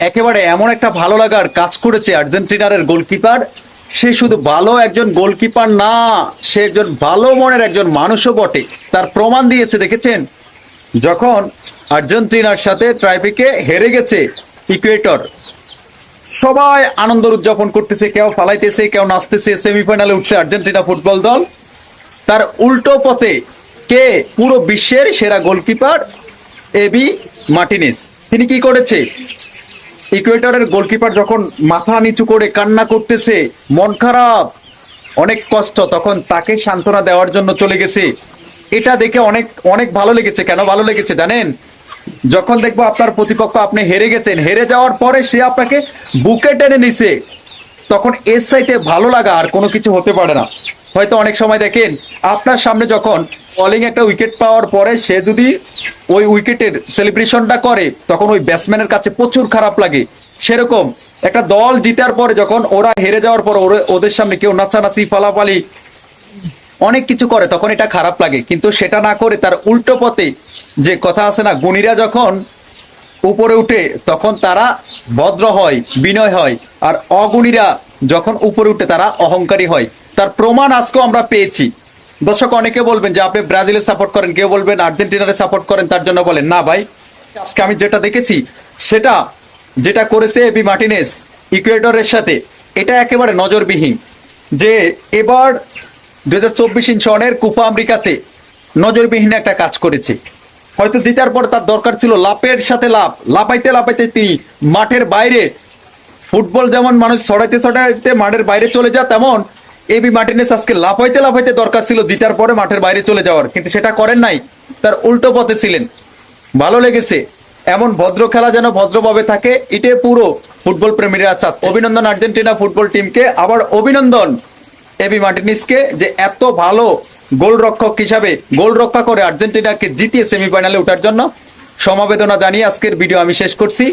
একেবারে এমন একটা ভালো লাগার কাজ করেছে আর্জেন্টিনার গোলকিপার। সে শুধু ভালো একজন গোলকিপার না, সে একজন ভালো মনের একজন মানুষও বটে। তার প্রমাণ দিয়েছে, দেখেছেন? যখন আর্জেন্টিনার সাথে ট্রাইফিকে হেরে গেছে ইকুয়েটর, সবাই আনন্দ উদযাপন করতেছে, কেউ পালাইতেছে কেউ নাচতেছে, সেমিফাইনালে উঠছে আর্জেন্টিনা ফুটবল দল। তার উল্টো পথে কে? পুরো বিশ্বের সেরা গোলকিপার এবি মার্টিনেস। তিনি কি করেছে? ইকুয়েটরের গোলকিপার যখন মাথা নিচু করে কান্না করতেছে, মন খারাপ, অনেক কষ্ট, তখন তাকে সান্ত্বনা দেওয়ার জন্য চলে গেছে। এটা দেখে অনেক অনেক ভালো লেগেছে। কেন ভালো লেগেছে জানেন? যখন দেখব আপনার প্রতিপক্ষ আপনি হেরে গেছেন, হেরে যাওয়ার পরে সে আপনাকে বুকে টেনে নিছে। তখন এর সাইডে ভালো লাগা আর কোনো কিছু হতে পারে না। হয়তো অনেক সময় দেখেন, আপনার সামনে যখন বলিং একটা উইকেট পাওয়ার পরে সে যদি ওই উইকেটের সেলিব্রেশনটা করে, তখন ওই ব্যাটসম্যানের কাছে প্রচুর খারাপ লাগে। সেরকম একটা দল জিতার পরে যখন ওরা হেরে যাওয়ার পর ওদের সামনে কেউ নাচানাচি পালাপালি অনেক কিছু করে, তখন এটা খারাপ লাগে। কিন্তু সেটা না করে তার উল্টো পথে যে কথা আছে না, গুণীরা যখন উপরে উঠে, তখন তারা ভদ্র হয়, বিনয় হয়। আর অগুণীরা যখন উপরে উঠে, তারা অহংকারী হয়। তার প্রমাণ আজকেও আমরা পেয়েছি। দর্শক, অনেকে বলবেন যে আপনি ব্রাজিলের সাপোর্ট করেন, কেউ বলবেন আর্জেন্টিনারে সাপোর্ট করেন, তার জন্য বলেন, না ভাই, আজকে আমি যেটা দেখেছি, সেটা যেটা করেছে এবি মার্টিনেস ইকুয়েডরের সাথে, এটা একেবারে নজরবিহীন। যে এবার দু হাজার চব্বিশ সনের কুপা আমেরিকাতে নজরবিহীন একটা কাজ করেছে। হয়তো জিতার পর তার দরকার ছিল লাপের সাথে লাভ লাপাইতে লাপাইতে তিনি মাঠের বাইরে, ফুটবল যেমন মানুষ ছড়াইতে ছড়াইতে মাঠের বাইরে চলে যায়, তেমন এবি মার্টিনেস আজকে লাফাইতে লাফাইতে দরকার ছিল জিতার পরে মাঠের বাইরে চলে যাওয়ার, কিন্তু সেটা করেন নাই, তার উল্টো পথে ছিলেন। ভালো লেগেছে, এমন ভদ্র খেলা যেন ভদ্রভাবে থাকে, এটাই পুরো ফুটবল প্রেমীরা চাচ্ছে। অভিনন্দন আর্জেন্টিনা ফুটবল টিমকে, আবার অভিনন্দন এবি মার্টিনিসকে যে এত ভালো গোলরক্ষক হিসাবে গোল রক্ষা করে আর্জেন্টিনাকে জিতিয়ে সেমিফাইনালে ওঠার জন্য। সমবেদনা জানিয়ে আজকের ভিডিও আমি শেষ করছি।